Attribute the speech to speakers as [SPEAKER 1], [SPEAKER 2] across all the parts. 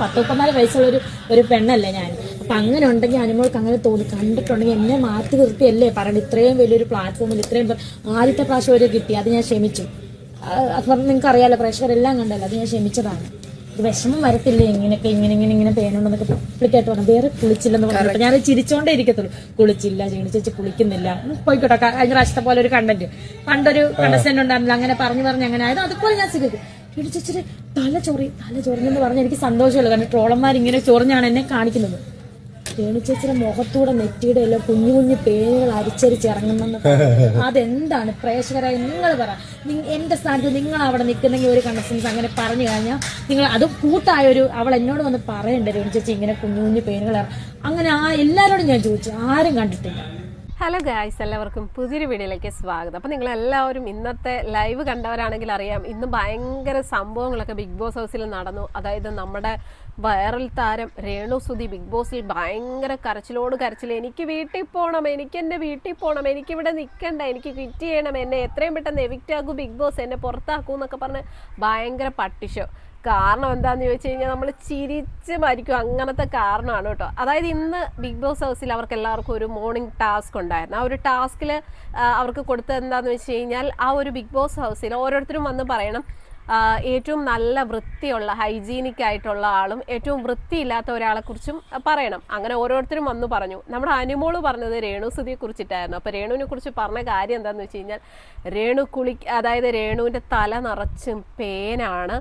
[SPEAKER 1] പത്ത് മുപ്പത്തിനാല് വയസ്സുള്ള ഒരു പെണ്ണല്ലേ ഞാൻ അപ്പൊ അങ്ങനെ ഉണ്ടെങ്കിൽ അനുമോൾക്ക് അങ്ങനെ തോന്നി. കണ്ടിട്ടുണ്ടെങ്കിൽ എന്നെ മാറ്റി നിർത്തിയല്ലേ പറയുന്നത് ഇത്രയും വലിയൊരു പ്ലാറ്റ്ഫോമിൽ ഇത്രയും ആദ്യത്തെ പ്രാവശ്യം ഒരു കിട്ടി. അത് ഞാൻ ക്ഷമിച്ചു. അത് പറഞ്ഞ് നിങ്ങൾക്ക് അറിയാലോ പ്രേക്ഷകരെല്ലാം കണ്ടല്ലോ. അത് ഞാൻ ക്ഷമിച്ചതാണ്. വിഷമം വരത്തില്ലേ? ഇങ്ങനെയൊക്കെ ഇങ്ങനെ ഇങ്ങനെ ഇങ്ങനെ പേനുണ്ടെന്നൊക്കെ പബ്ലിക്കായിട്ട് പറഞ്ഞു വേറെ കുളിച്ചില്ലെന്ന് പറഞ്ഞിട്ട് ഞാൻ ചിരിച്ചോണ്ടേ ഇരിക്കത്തുള്ളൂ. കുളിച്ചില്ല ചേച്ചി കുളിക്കുന്നില്ല. പോയിക്കോട്ടെ. കഴിഞ്ഞ പ്രാവശ്യത്തെ പോലെ ഒരു കണ്ടന്റ് പണ്ടൊരു കണ്ടസ്റ്റന്റ് ഉണ്ടായിരുന്നില്ല. അങ്ങനെ പറഞ്ഞു പറഞ്ഞു അങ്ങനെ ആയത്. അതുപോലെ ഞാൻ സ്വീകരിക്കും ചേച്ചിയുടെ തല ചൊറി തല ചൊറിഞ്ഞെന്ന് പറഞ്ഞാൽ എനിക്ക് സന്തോഷമുള്ളൂ കാരണം ട്രോളന്മാർ ഇങ്ങനെ ചൊറിഞ്ഞാണ് എന്നെ കാണിക്കുന്നത്. രേണുചേച്ചിയുടെ മുഖത്തൂടെ നെറ്റിയുടെ എല്ലാം കുഞ്ഞു കുഞ്ഞു പേരുകൾ അരിച്ചരിച്ച് അതെന്താണ്? പ്രേക്ഷകരായി നിങ്ങൾ പറ. എന്റെ സ്ഥാനത്ത് നിങ്ങൾ അവിടെ നിൽക്കുന്നെങ്കിൽ ഒരു കണ്ടസ്റ്റൻസ് അങ്ങനെ പറഞ്ഞു കഴിഞ്ഞാൽ നിങ്ങൾ അത് കൂട്ടായ ഒരു അവൾ എന്നോട് വന്ന് പറയണ്ടേ രേണുചേച്ചി ഇങ്ങനെ കുഞ്ഞു കുഞ്ഞു പേരുകൾ അങ്ങനെ ആ എല്ലാരോടും ഞാൻ ചോദിച്ചു. ആരും കണ്ടിട്ടില്ല.
[SPEAKER 2] ഹലോ ഗായ്സ് എല്ലാവർക്കും പുതിയൊരു വീഡിയോയിലേക്ക് സ്വാഗതം. അപ്പോൾ നിങ്ങളെല്ലാവരും ഇന്നത്തെ ലൈവ് കണ്ടവരാണെങ്കിൽ അറിയാം ഇന്ന് ഭയങ്കര സംഭവങ്ങളൊക്കെ ബിഗ് ബോസ് ഹൗസിൽ നടന്നു. അതായത് നമ്മുടെ വൈറൽ താരം രേണു സുധി ബിഗ് ബോസിൽ ഭയങ്കര കരച്ചിലോട് കരച്ചിൽ എനിക്ക് വീട്ടിൽ പോകണം എനിക്ക് എന്റെ വീട്ടിൽ പോകണം എനിക്കിവിടെ നിൽക്കണ്ട എനിക്ക് ക്വിറ്റ് ചെയ്യണം എന്നെ എത്രയും പെട്ടെന്ന് എവിക്റ്റ് ആക്കൂ ബിഗ് ബോസ് എന്നെ പുറത്താക്കൂ എന്നൊക്കെ പറഞ്ഞ് ഭയങ്കര പട്ടിഷോ. കാരണം എന്താണെന്ന് ചോദിച്ചു കഴിഞ്ഞാൽ നമ്മൾ ചിരിച്ച് മരിക്കും. അങ്ങനത്തെ കാരണമാണ് കേട്ടോ. അതായത് ഇന്ന് ബിഗ് ബോസ് ഹൗസിൽ അവർക്ക് എല്ലാവർക്കും ഒരു മോർണിംഗ് ടാസ്ക് ഉണ്ടായിരുന്നു. ആ ഒരു ടാസ്കിൽ അവർക്ക് കൊടുത്തത് എന്താന്ന് വെച്ച് കഴിഞ്ഞാൽ ആ ഒരു ബിഗ് ബോസ് ഹൗസിൽ ഓരോരുത്തരും വന്ന് പറയണം ഏറ്റവും നല്ല വൃത്തിയുള്ള ഹൈജീനിക് ആയിട്ടുള്ള ആളും ഏറ്റവും വൃത്തിയില്ലാത്ത ഒരാളെക്കുറിച്ചും പറയണം. അങ്ങനെ ഓരോരുത്തരും വന്നു പറഞ്ഞു. നമ്മുടെ അനുമോൾ പറഞ്ഞത് രേണുസുതിയെ കുറിച്ചിട്ടായിരുന്നു. അപ്പോൾ രേണുവിനെ കുറിച്ച് പറഞ്ഞ കാര്യം എന്താണെന്ന് വെച്ച് കഴിഞ്ഞാൽ രേണു കുളി അതായത് രേണുവിന്റെ തല നിറച്ചും പേനാണ്.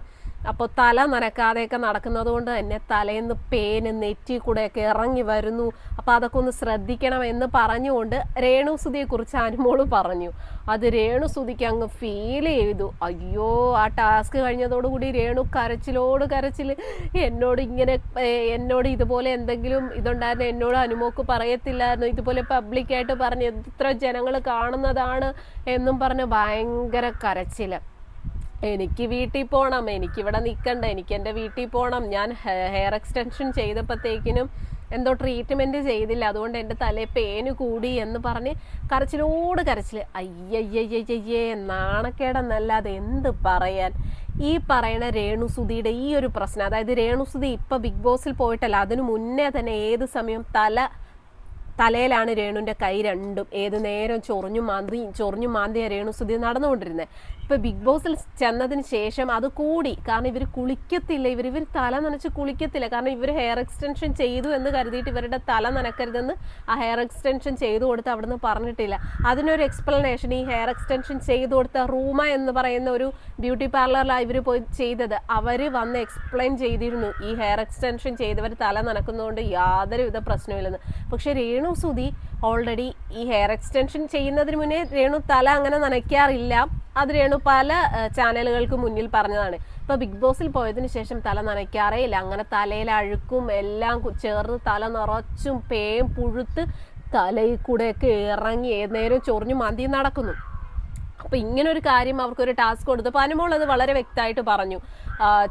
[SPEAKER 2] അപ്പോൾ തല നനക്കാതെയൊക്കെ നടക്കുന്നത് കൊണ്ട് തന്നെ തലേന്ന് പേന് നെറ്റി കൂടെയൊക്കെ ഇറങ്ങി വരുന്നു. അപ്പോൾ അതൊക്കെ ഒന്ന് ശ്രദ്ധിക്കണം എന്ന് പറഞ്ഞുകൊണ്ട് രേണു സുതിയെ കുറിച്ച് അനുമോൾ പറഞ്ഞു. അത് രേണു സുതിക്ക് അങ്ങ് ഫീൽ ചെയ്തു. അയ്യോ ആ ടാസ്ക് കഴിഞ്ഞതോടുകൂടി രേണു കരച്ചിലോട് കരച്ചിൽ. എന്നോട് ഇങ്ങനെ എന്നോട് ഇതുപോലെ എന്തെങ്കിലും ഇതുണ്ടായിരുന്നു. എന്നോട് അനുമോക്ക് പറയത്തില്ലായിരുന്നു. ഇതുപോലെ പബ്ലിക്കായിട്ട് പറഞ്ഞ് എത്ര ജനങ്ങൾ കാണുന്നതാണ് എന്നും പറഞ്ഞ് ഭയങ്കര കരച്ചിൽ എനിക്ക് വീട്ടിൽ പോകണം എനിക്കിവിടെ നിൽക്കണ്ട എനിക്ക് എന്റെ വീട്ടിൽ പോകണം ഞാൻ ഹെയർ എക്സ്റ്റൻഷൻ ചെയ്തപ്പോഴത്തേക്കിനും എന്തോ ട്രീറ്റ്മെന്റ് ചെയ്തില്ല. അതുകൊണ്ട് എന്റെ തലയിൽ പേന് കൂടി എന്ന് പറഞ്ഞ് കരച്ചിലോട് കരച്ചിൽ അയ്യയ്യയ്യയ്യേ നാണക്കേടെന്നല്ലാതെ എന്ത് പറയാൻ? ഈ പറയണ രേണുസുതിയുടെ ഈ ഒരു പ്രശ്നം അതായത് രേണുസുതി ഇപ്പം ബിഗ് ബോസിൽ പോയിട്ടല്ല അതിനു മുന്നേ തന്നെ ഏത് സമയം തല തലയിലാണ് രേണുവിന്റെ കൈ രണ്ടും. ഏത് നേരം ചൊറിഞ്ഞു മാന്തി ചൊറിഞ്ഞു മാന്തിയ രേണു രേണുസുതി നടന്നുകൊണ്ടിരുന്നത് ഇപ്പോൾ ബിഗ് ബോസിൽ ചെന്നതിന് ശേഷം അത് കൂടി. കാരണം ഇവർ കുളിക്കത്തില്ല. ഇവർ ഇവർ തല നനച്ച് കുളിക്കത്തില്ല. കാരണം ഇവർ ഹെയർ എക്സ്റ്റൻഷൻ ചെയ്തു എന്ന് കരുതിയിട്ട് ഇവരുടെ തല നനക്കരുതെന്ന് ആ ഹെയർ എക്സ്റ്റൻഷൻ ചെയ്തു കൊടുത്ത് അവിടുന്ന് പറഞ്ഞിട്ടില്ല. അതിനൊരു എക്സ്പ്ലനേഷൻ ഈ ഹെയർ എക്സ്റ്റൻഷൻ ചെയ്തു കൊടുത്ത റൂമ എന്ന് പറയുന്ന ഒരു ബ്യൂട്ടി പാർലറിലാണ് ഇവർ പോയി ചെയ്തത്. അവർ വന്ന് എക്സ്പ്ലെയിൻ ചെയ്തിരുന്നു. ഈ ഹെയർ എക്സ്റ്റൻഷൻ ചെയ്തവർ തല നനക്കുന്നതുകൊണ്ട് യാതൊരുവിധ പ്രശ്നമില്ലെന്ന്. പക്ഷേ രേണു സുധി ഓൾറെഡി ഈ ഹെയർ എക്സ്റ്റൻഷൻ ചെയ്യുന്നതിന് മുന്നേ രേണു തല അങ്ങനെ നനയ്ക്കാറില്ല. അത് രേണു പല ചാനലുകൾക്ക് മുന്നിൽ പറഞ്ഞതാണ്. ഇപ്പൊ ബിഗ് ബോസിൽ പോയതിനു ശേഷം തല നനയ്ക്കാറേ ഇല്ല. അങ്ങനെ തലയിൽ അഴുക്കും എല്ലാം ചേർന്ന് തല നിറച്ചും പേയും പുഴുത്ത് തലയിൽ കൂടെയൊക്കെ ഇറങ്ങി ഏത് നേരം ചൊറിഞ്ഞു മന്തി നടക്കുന്നു. അപ്പൊ ഇങ്ങനെ ഒരു കാര്യം അവർക്കൊരു ടാസ്ക് കൊടുത്തു. അനുമോൾ അത് വളരെ വ്യക്തമായിട്ട് പറഞ്ഞു.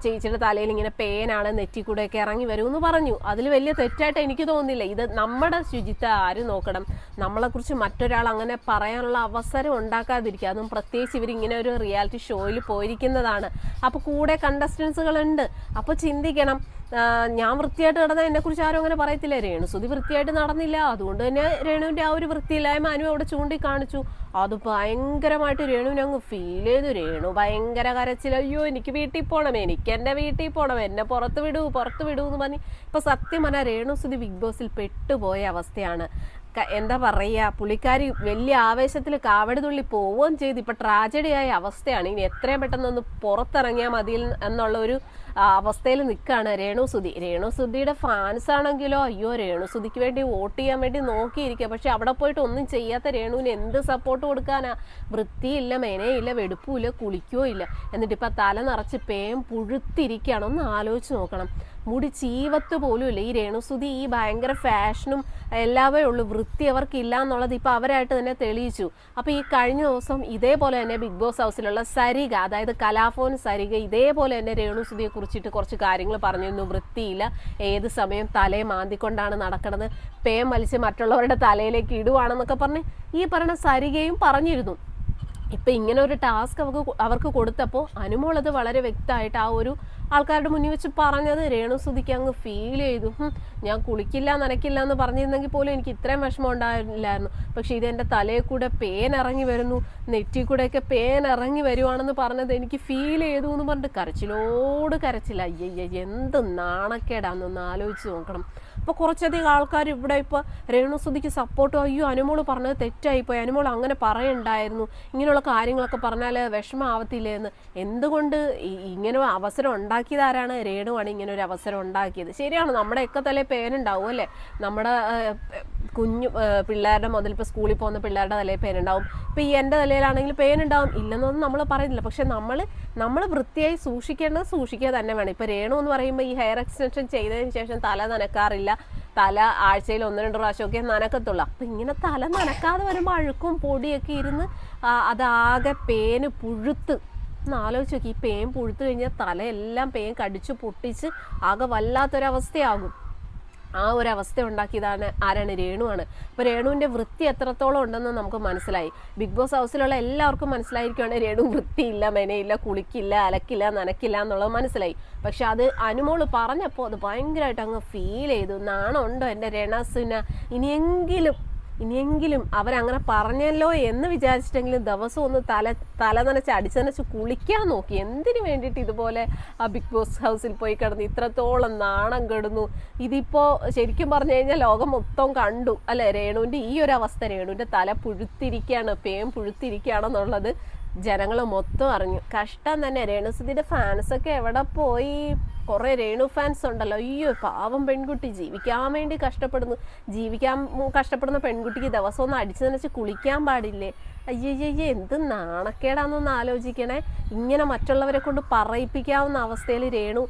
[SPEAKER 2] ചേച്ചിയുടെ തലയിൽ ഇങ്ങനെ പേനാണ് നെറ്റി കൂടെയൊക്കെ ഇറങ്ങി വരുമെന്ന് പറഞ്ഞു. അതിൽ വലിയ തെറ്റായിട്ട് എനിക്ക് തോന്നുന്നില്ല. ഇത് നമ്മുടെ ശുചിത്വം ആര് നോക്കണം? നമ്മളെക്കുറിച്ച് മറ്റൊരാൾ അങ്ങനെ പറയാനുള്ള അവസരം ഉണ്ടാക്കാതിരിക്കുക. അതും പ്രത്യേകിച്ച് ഇങ്ങനെ ഒരു റിയാലിറ്റി ഷോയിൽ പോയിരിക്കുന്നതാണ്. അപ്പോൾ കൂടെ കണ്ടസ്റ്റൻസുകളുണ്ട് അപ്പോൾ ചിന്തിക്കണം. ഞാൻ വൃത്തിയായിട്ട് നടന്ന എന്നെ കുറിച്ച് ആരും അങ്ങനെ പറയത്തില്ല. രേണു സുതി വൃത്തിയായിട്ട് നടന്നില്ല. അതുകൊണ്ട് തന്നെ രേണുവിന്റെ ആ ഒരു വൃത്തിയില്ലായ്മ അനു അവിടെ ചൂണ്ടിക്കാണിച്ചു. അത് ഭയങ്കരമായിട്ട് രേണുവിനെ അങ്ങ് ഫീൽ ചെയ്തു. രേണു ഭയങ്കര കരച്ചിൽ അയ്യോ എനിക്ക് വീട്ടിൽ പോകണം എനിക്ക് എന്റെ വീട്ടിൽ പോകണം എന്നെ പുറത്ത് വിടൂ പുറത്ത് വിടൂ എന്ന് പറഞ്ഞ്. ഇപ്പൊ സത്യം പറഞ്ഞാൽ രേണു സുതി ബിഗ് ബോസിൽ പെട്ടുപോയ അവസ്ഥയാണ്. എന്താ പറയുക പുള്ളിക്കാരി വലിയ ആവേശത്തിൽ കാവടി തുള്ളി പോവുകയും ചെയ്ത്. ഇപ്പം ട്രാജഡിയായ അവസ്ഥയാണ്. ഇനി എത്രയും പെട്ടെന്ന് ഒന്ന് പുറത്തിറങ്ങിയാൽ മതി എന്നുള്ള ഒരു അവസ്ഥയിൽ നിൽക്കുകയാണ് രേണുസുതി. രേണുസുതിയുടെ ഫാൻസ് ആണെങ്കിലോ അയ്യോ രേണുസുതിക്ക് വേണ്ടി വോട്ട് ചെയ്യാൻ വേണ്ടി നോക്കിയിരിക്കുക. പക്ഷെ അവിടെ പോയിട്ട് ഒന്നും ചെയ്യാത്ത രേണുവിന് എന്ത് സപ്പോർട്ട് കൊടുക്കാനാ? വൃത്തിയില്ല മെനയില്ല വെടുപ്പുമില്ല കുളിക്കുകയോ ഇല്ല. എന്നിട്ട് ഇപ്പം തല നിറച്ച് പേം പുഴുത്തിരിക്കുകയാണ്. ഒന്ന് ആലോചിച്ച് നോക്കണം. മുടി ചീവത്ത് പോലും ഇല്ല. ഈ രേണുസുതി ഈ ഭയങ്കര ഫാഷനും എല്ലാവേ ഉള്ളൂ. വൃത്തി അവർക്കില്ല എന്നുള്ളത് ഇപ്പം അവരായിട്ട് തന്നെ തെളിയിച്ചു. അപ്പോൾ ഈ കഴിഞ്ഞ ദിവസം ഇതേപോലെ തന്നെ ബിഗ് ബോസ് ഹൗസിലുള്ള സരിക അതായത് കലാഫോൻ സരിക ഇതേപോലെ തന്നെ രേണുസുതിയെ കുറിച്ചിട്ട് കുറച്ച് കാര്യങ്ങൾ പറഞ്ഞിരുന്നു വൃത്തിയില്ല. ഏത് സമയം തലയെ മാന്തിക്കൊണ്ടാണ് നടക്കുന്നത് പേ വലിച്ച് മറ്റുള്ളവരുടെ തലയിലേക്ക് ഇടുവാണെന്നൊക്കെ പറഞ്ഞ് ഈ പറഞ്ഞ സരികയും പറഞ്ഞിരുന്നു. ഇപ്പം ഇങ്ങനെ ഒരു ടാസ്ക് അവർക്ക് അവർക്ക് കൊടുത്തപ്പോൾ അനുമോളത് വളരെ വ്യക്തമായിട്ട് ആ ഒരു ആൾക്കാരുടെ മുന്നിൽ വെച്ച് പറഞ്ഞത് രേണുസുതിക്ക് അങ്ങ് ഫീൽ ചെയ്തു. ഞാൻ കുളിക്കില്ല നനയ്ക്കില്ല എന്ന് പറഞ്ഞിരുന്നെങ്കിൽ പോലും എനിക്ക് ഇത്രയും വിഷമം ഉണ്ടായില്ലായിരുന്നു. പക്ഷെ ഇത് എന്റെ തലയിൽ കൂടെ പേൻ ഇറങ്ങി വരുന്നു. നെറ്റി കൂടെയൊക്കെ പേൻ ഇറങ്ങി വരുവാണെന്ന് പറഞ്ഞത് എനിക്ക് ഫീൽ ചെയ്തു എന്ന് പറഞ്ഞിട്ട് കരച്ചിലോട് കരച്ചില്ല. അയ്യയ്യ എന്ത് നാണക്കേടാന്നൊന്ന് ആലോചിച്ച് നോക്കണം. അപ്പോൾ കുറച്ചധികം ആൾക്കാർ ഇവിടെ ഇപ്പോൾ രേണുസുതിക്ക് സപ്പോർട്ട് അയ്യോ അനുമോൾ പറഞ്ഞത് തെറ്റായിപ്പോയി അനുമോൾ അങ്ങനെ പറയണ്ടായിരുന്നു. ഇങ്ങനെയുള്ള കാര്യങ്ങളൊക്കെ പറഞ്ഞാൽ വിഷമാവത്തില്ലേ എന്ന് എന്തുകൊണ്ട് ഇങ്ങനെ അവസരം അവസരം ഉണ്ടാക്കിയതാരാണ്? രേണുവാണ് ഇങ്ങനെ ഒരു അവസരം ഉണ്ടാക്കിയത്. ശരിയാണ് നമ്മുടെയൊക്കെ തലേ പേനുണ്ടാവും അല്ലേ? നമ്മുടെ കുഞ്ഞു പിള്ളേരുടെ മുതൽ ഇപ്പോൾ സ്കൂളിൽ പോകുന്ന പിള്ളേരുടെ തലയിൽ പേനുണ്ടാവും. ഇപ്പോൾ ഈ എന്റെ തലയിലാണെങ്കിൽ പേനുണ്ടാവും. ഇല്ലെന്നൊന്നും നമ്മൾ പറയുന്നില്ല. പക്ഷെ നമ്മൾ നമ്മൾ വൃത്തിയായി സൂക്ഷിക്കേണ്ടത് സൂക്ഷിക്കുക തന്നെ വേണം. ഇപ്പോൾ രേണു എന്ന് പറയുമ്പോൾ ഈ ഹെയർ എക്സ്റ്റൻഷൻ ചെയ്തതിന് ശേഷം തല നനക്കാറില്ല. തല ആഴ്ചയിൽ ഒന്ന് രണ്ട് പ്രാവശ്യമൊക്കെ നനക്കത്തുള്ളൂ. അപ്പം ഇങ്ങനെ തല നനക്കാതെ വരുമ്പോൾ അഴുക്കും പൊടിയൊക്കെ ഇരുന്ന് അതാകെ പേന് പുഴുത്ത് ഒന്ന് ആലോചിച്ച് നോക്കി. ഈ പേൻ പുഴുത്തു കഴിഞ്ഞാൽ തലയെല്ലാം പേൻ കടിച്ചു പൊട്ടിച്ച് ആകെ വല്ലാത്തൊരവസ്ഥയാകും. ആ ഒരു അവസ്ഥ ഉണ്ടാക്കിയതാണ് ആരാണ്? രേണുവാണ് അപ്പോൾ രേണുവിന്റെ വൃത്തി എത്രത്തോളം ഉണ്ടെന്ന് നമുക്ക് മനസ്സിലായി. ബിഗ് ബോസ് ഹൗസിലുള്ള എല്ലാവർക്കും മനസ്സിലായിരിക്കുകയാണ് രേണു വൃത്തിയില്ല മെനയില്ല കുളിക്കില്ല അലക്കില്ല നനക്കില്ല എന്നുള്ളത് മനസ്സിലായി. പക്ഷെ അത് അനുമോൾ പറഞ്ഞപ്പോൾ അത് ഭയങ്കരമായിട്ട് അങ്ങ് ഫീൽ ചെയ്തു. നാണമുണ്ടോ എന്റെ രണസുന? ഇനിയെങ്കിലും ഇനിയെങ്കിലും അവരങ്ങനെ പറഞ്ഞല്ലോ എന്ന് വിചാരിച്ചിട്ടെങ്കിലും ദിവസം ഒന്ന് തല തല നനച്ച് അടിച്ചനച്ച് കുളിക്കാൻ നോക്കി. എന്തിനു വേണ്ടിയിട്ട് ഇതുപോലെ ആ ബിഗ് ബോസ് ഹൗസിൽ പോയി കിടന്ന് ഇത്രത്തോളം നാണം കെടുന്നു? ഇതിപ്പോൾ ശരിക്കും പറഞ്ഞു കഴിഞ്ഞാൽ ലോകം മൊത്തം കണ്ടു. അല്ലെ രേണുവിന്റെ ഈ ഒരു അവസ്ഥ. രേണുവിന്റെ തല പുഴുത്തിരിക്കുകയാണ് പേം പുഴുത്തിരിക്കുകയാണെന്നുള്ളത് ജനങ്ങൾ മൊത്തം അറിഞ്ഞു. കഷ്ടം തന്നെ. രേണുസുതിയുടെ ഫാൻസൊക്കെ എവിടെ പോയി? കുറേ രേണു ഫാൻസ് ഉണ്ടല്ലോ. അയ്യോ പാവം പെൺകുട്ടി. ജീവിക്കാൻ വേണ്ടി കഷ്ടപ്പെടുന്നു. ജീവിക്കാൻ കഷ്ടപ്പെടുന്ന പെൺകുട്ടിക്ക് ദിവസം ഒന്ന് അടിച്ചു നനച്ച് കുളിക്കാൻ പാടില്ലേ? അയ്യയ്യയ്യ എന്ത് നാണക്കേടാന്നൊന്ന് ആലോചിക്കണേ. ഇങ്ങനെ മറ്റുള്ളവരെ കൊണ്ട് പറയിപ്പിക്കാവുന്ന അവസ്ഥയിൽ രേണു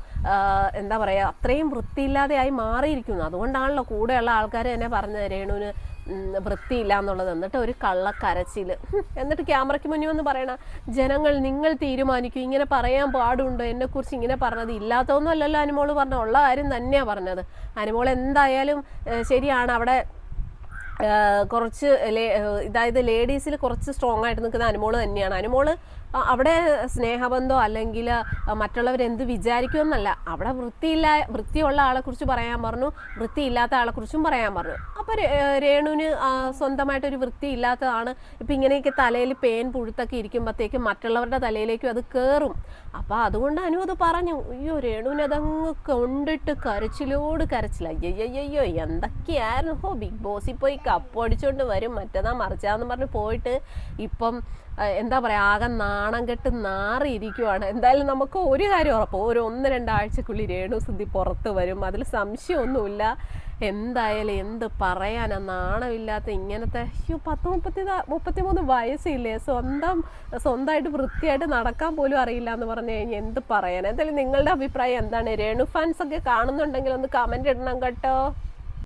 [SPEAKER 2] എന്താ പറയുക അത്രയും വൃത്തിയില്ലാതെയായി മാറിയിരിക്കുന്നു. അതുകൊണ്ടാണല്ലോ കൂടെയുള്ള ആൾക്കാർ തന്നെ പറഞ്ഞത് രേണുവിന് വൃത്തിയില്ല എന്നുള്ളത്. എന്നിട്ട് ഒരു കള്ളക്കരച്ചിൽ എന്നിട്ട് ക്യാമറയ്ക്ക് മുന്നിൽ വന്ന് പറയണ ജനങ്ങൾ നിങ്ങൾ തീരുമാനിക്കും. ഇങ്ങനെ പറയാൻ പാടുണ്ടോ? എന്നെക്കുറിച്ച് ഇങ്ങനെ പറഞ്ഞത് ഇല്ലാത്തതൊന്നും അല്ലല്ലോ അനുമോൾ പറഞ്ഞ ഉള്ള കാര്യം തന്നെയാണ് പറഞ്ഞത്. അനുമോൾ എന്തായാലും ശരിയാണ്. അവിടെ കുറച്ച് അതായത് ലേഡീസിൽ കുറച്ച് സ്ട്രോങ് ആയിട്ട് നിൽക്കുന്ന അനുമോൾ തന്നെയാണ്. അനുമോൾ അവിടെ സ്നേഹബന്ധോ അല്ലെങ്കിൽ മറ്റുള്ളവർ എന്ത് വിചാരിക്കുമെന്നല്ല. അവിടെ വൃത്തിയില്ല വൃത്തിയുള്ള ആളെക്കുറിച്ച് പറയാൻ പറഞ്ഞു വൃത്തിയില്ലാത്ത ആളെക്കുറിച്ചും പറയാൻ പറഞ്ഞു. അപ്പോൾ രേണുവിന് സ്വന്തമായിട്ടൊരു വൃത്തി ഇല്ലാത്തതാണ് ഇപ്പം ഇങ്ങനെയൊക്കെ തലയിൽ പേൻ പുഴുത്തൊക്കെ ഇരിക്കുമ്പോഴത്തേക്കും മറ്റുള്ളവരുടെ തലയിലേക്കും അത് കയറും അപ്പോൾ അതുകൊണ്ട് അനു അത് പറഞ്ഞു. അയ്യോ രേണുവിന് അതങ്ങ് കൊണ്ടിട്ട് കരച്ചിലോട് കരച്ചില്ല അയ്യയ്യോ എന്തൊക്കെയായിരുന്നു? ബിഗ് ബോസിൽ പോയി കപ്പ് വരും. മറ്റേതാ മറിച്ചാന്ന് പറഞ്ഞ് പോയിട്ട് ഇപ്പം എന്താ പറയുക ആകെ നാണം കെട്ട് നാറിയിരിക്കുവാണ്. എന്തായാലും നമുക്ക് ഒരു കാര്യം ഉറപ്പ്. ഒരു ഒന്ന് രണ്ടാഴ്ചക്കുള്ളിൽ രേണു സുദ്ധി പുറത്ത് വരും. അതിൽ സംശയമൊന്നുമില്ല. എന്തായാലും എന്ത് പറയാനാ? നാണമില്ലാത്ത ഇങ്ങനത്തെ അയ്യോ പത്ത് മുപ്പത്തി മുപ്പത്തിമൂന്ന് വയസ്സില്ലേ? സ്വന്തം സ്വന്തമായിട്ട് വൃത്തിയായിട്ട് നടക്കാൻ പോലും അറിയില്ല എന്ന് പറഞ്ഞു കഴിഞ്ഞാൽ എന്ത് പറയാൻ എന്തായാലും നിങ്ങളുടെ അഭിപ്രായം എന്താണ്? രേണു ഫാൻസ് ഒക്കെ കാണുന്നുണ്ടെങ്കിൽ ഒന്ന് കമന്റ് ഇടണം കേട്ടോ.